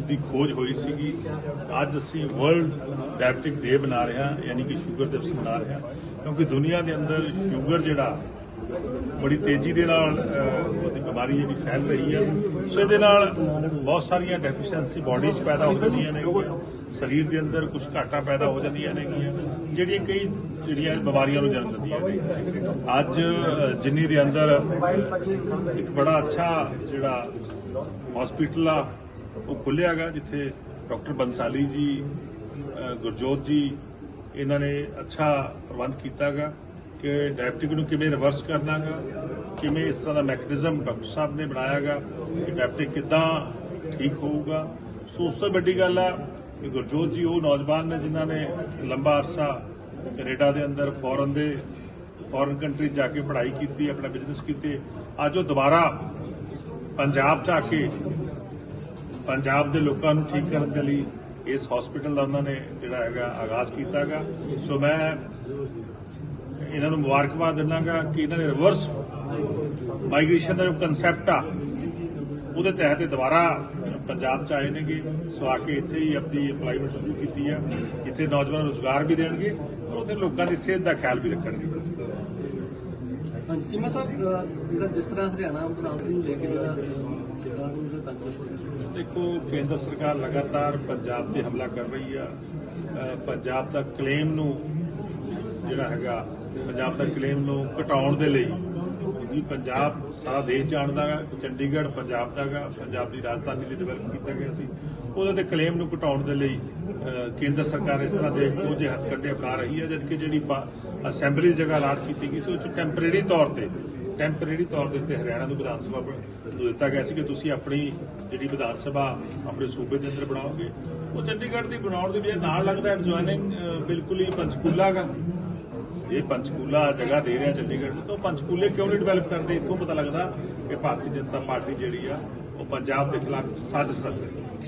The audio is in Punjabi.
ਦੀ ਖੋਜ ਹੋਈ ਸੀਗੀ। ਅੱਜ ਅਸੀਂ ਵਰਲਡ ਡਾਇਬਟਿਕ ਡੇ ਮਨਾ ਰਹੇ ਹਾਂ, ਯਾਨੀ ਕਿ ਸ਼ੂਗਰ ਦਿਵਸ ਮਨਾ ਰਹੇ ਹਾਂ। ਕਿਉਂਕਿ ਦੁਨੀਆ ਦੇ ਅੰਦਰ ਸ਼ੂਗਰ ਜਿਹੜਾ, ਬੜੀ ਤੇਜ਼ੀ ਦੇ ਨਾਲ ਉਹਦੀ ਬਿਮਾਰੀ ਜਿਹੜੀ ਫੈਲ ਰਹੀ ਹੈ। ਸੋ ਇਹਦੇ ਨਾਲ ਬਹੁਤ ਸਾਰੀਆਂ ਡੈਫੀਸ਼ੀਐਂਸੀ ਬਾਡੀ 'ਚ ਪੈਦਾ ਹੋ ਜਾਂਦੀਆਂ ਨੇ। ਸਰੀਰ ਦੇ ਅੰਦਰ ਕੁਝ ਘਾਟਾਂ ਪੈਦਾ ਹੋ ਜਾਂਦੀਆਂ ਨੇ ਜਿਹੜੀਆਂ ਕਈ ਜਿਹੜੀਆਂ ਬਿਮਾਰੀਆਂ ਨੂੰ ਜਨਮ ਦਿੰਦੀਆਂ ਨੇ। ਅੱਜ ਜਿੰਨੀ ਦੇ ਅੰਦਰ ਇੱਕ ਬੜਾ ਅੱਛਾ ਜਿਹੜਾ ਹਸਪੀਟਲ ਆ ਉਹ ਖੁੱਲਿਆਗਾ ਜਿੱਥੇ ਡਾਕਟਰ ਬੰਸਾਲੀ ਜੀ ਗੁਰਜੋਤ ਜੀ, ਇਹਨਾਂ ਨੇ ਅੱਛਾ ਪ੍ਰਬੰਧ ਕੀਤਾਗਾ ਕਿ ਡਾਇਬਟਿਕ ਨੂੰ ਕਿਵੇਂ ਰਿਵਰਸ ਕਰਨਾਗਾ ਕਿਵੇਂ ਇਸ ਤਰ੍ਹਾਂ ਦਾ ਮੈਕੈਨਿਜ਼ਮ ਡਾਕਟਰ ਸਾਹਿਬ ਨੇ ਬਣਾਇਆਗਾ ਕਿ ਡਾਇਬਟਿਕ ਕਿੱਦਾਂ ਠੀਕ ਹੋਊਗਾ। ਸੋ ਉਸ ਤੋਂ ਵੱਡੀ ਗੱਲ ਆ ਕਿ ਗੁਰਜੋਤ ਜੀ ਉਹ ਨੌਜਵਾਨ ਨੇ ਜਿਨ੍ਹਾਂ ਨੇ ਲੰਬਾ ਅਰਸਾ ਕੈਨੇਡਾ ਦੇ ਅੰਦਰ ਫੋਰਨ ਦੇ ਫੋਰਨ ਕੰਟਰੀ ਜਾ ਕੇ ਪੜ੍ਹਾਈ ਕੀਤੀ, ਆਪਣਾ ਬਿਜ਼ਨਸ ਕੀਤੇ, ਅੱਜ ਉਹ ਦੁਬਾਰਾ ਪੰਜਾਬ ਚ ਆ ਕੇ ਪੰਜਾਬ ਦੇ ਲੋਕਾਂ ਨੂੰ ਠੀਕ ਕਰਨ ਦੇ ਲਈ ਇਸ ਹਸਪੀਟਲ ਦਾ ਉਹਨਾਂ ਨੇ ਜਿਹੜਾ ਹੈਗਾ ਆਗਾਜ਼ ਕੀਤਾਗਾ ਸੋ ਮੈਂ ਇਹਨਾਂ ਨੂੰ ਮੁਬਾਰਕਬਾਦ ਦਿੰਦਾਗਾ ਕਿ ਇਹਨਾਂ ਨੇ ਰਿਵਰਸ ਮਾਈਗ੍ਰੇਸ਼ਨ ਦਾ ਜੋ ਕਨਸੈਪਟ ਆ, ਉਹਦੇ ਤਹਿਤ ਦੁਬਾਰਾ ਪੰਜਾਬ ਚ ਆਏ ਨੇਗੇ। ਸੋ ਆ ਕੇ ਇੱਥੇ ਹੀ ਆਪਣੀ ਐਮਪਲੋਇਮੈਂਟ ਸ਼ੁਰੂ ਕੀਤੀ ਆ, ਇੱਥੇ ਨੌਜਵਾਨ ਨੂੰ ਰੋਜ਼ਗਾਰ ਵੀ ਦੇਣਗੇ ਔਰ ਉੱਥੇ ਲੋਕਾਂ ਦੀ ਸਿਹਤ ਦਾ ਖਿਆਲ ਵੀ ਰੱਖਣਗੇ। ਹਾਂਜੀ, ਚੀਮਾ ਸਾਹਿਬ ਜਿਹੜਾ ਜਿਸ ਤਰ੍ਹਾਂ ਹਰਿਆਣਾ ਪ੍ਰਧਾਨ ਨੂੰ ਲੈ ਕੇ ਜਿਹੜਾ ਸਰਕਾਰ ਨੂੰ ਜਿਹੜਾ ਤੰਗ ਦੇਖੋ, ਕੇਂਦਰ ਸਰਕਾਰ ਲਗਾਤਾਰ ਪੰਜਾਬ ਤੇ ਹਮਲਾ ਕਰ ਰਹੀ ਆ। ਪੰਜਾਬ ਦਾ ਕਲੇਮ ਨੂੰ ਜਿਹੜਾ ਹੈਗਾ, ਪੰਜਾਬ ਦਾ ਕਲੇਮ ਨੂੰ ਘਟਾਉਣ ਦੇ ਲਈ ਜੀ ਪੰਜਾਬ ਸਾਰਾ ਦੇਸ਼ ਜਾਣਦਾ ਹੈ, ਚੰਡੀਗੜ੍ਹ ਪੰਜਾਬ ਦਾ ਹੈਗਾ, ਪੰਜਾਬ ਦੀ ਰਾਜਧਾਨੀ ਲਈ ਡਿਵੈਲਪ ਕੀਤਾ ਗਿਆ ਸੀ। ਉਹਦੇ ਤੇ ਕਲੇਮ ਨੂੰ ਘਟਾਉਣ ਦੇ ਲਈ ਕੇਂਦਰ ਸਰਕਾਰ ਇਸ ਤਰ੍ਹਾਂ ਦੇ ਕੁਝ ਹੱਥ ਕੱਢੇ ਅਪਣਾ ਰਹੀ ਹੈ, ਜਦਕਿ ਜਿਹੜੀ ਅਸੈਂਬਲੀ ਦੀ ਜਗ੍ਹਾ ਅਲਾਟ ਕੀਤੀ ਗਈ ਸੀ, ਉਹ ਚ ਟੈਂਪਰੇਰੀ ਤੌਰ ਤੇ ਟੈਂਪਰੇਰੀ ਤੌਰ ਦੇ ਉੱਤੇ ਹਰਿਆਣਾ ਨੂੰ ਵਿਧਾਨ ਸਭਾ ਨੂੰ ਦਿੱਤਾ ਗਿਆ ਸੀ ਕਿ ਤੁਸੀਂ ਆਪਣੀ ਜਿਹੜੀ ਵਿਧਾਨ ਸਭਾ ਆਪਣੇ ਸੂਬੇ ਦੇ ਅੰਦਰ ਬਣਾਓਗੇ, ਉਹ ਚੰਡੀਗੜ੍ਹ ਦੀ ਬਣਾਉਣ ਦੀ ਬਜਾਏ ਨਾਲ ਲੱਗਦਾ ਐਡਜੋਇਨਿੰਗ ਬਿਲਕੁਲ ਹੀ ਪੰਚਕੂਲਾ ਗਾ। ਇਹ ਪੰਚਕੂਲਾ ਜਗ੍ਹਾ ਦੇ ਰਿਹਾ ਚੰਡੀਗੜ੍ਹ ਨੂੰ, ਤਾਂ ਉਹ ਪੰਚਕੂਲੇ ਕਿਉਂ ਨਹੀਂ ਡਿਵੈਲਪ ਕਰਦੇ? ਇਥੋਂ ਪਤਾ ਲੱਗਦਾ ਕਿ ਭਾਰਤੀ ਜਨਤਾ ਪਾਰਟੀ ਜਿਹੜੀ ਆ, ਉਹ ਪੰਜਾਬ ਦੇ ਖਿਲਾਫ ਸਾਜ਼ਿਸ਼ ਰਚ ਰਹੀ ਹੈ।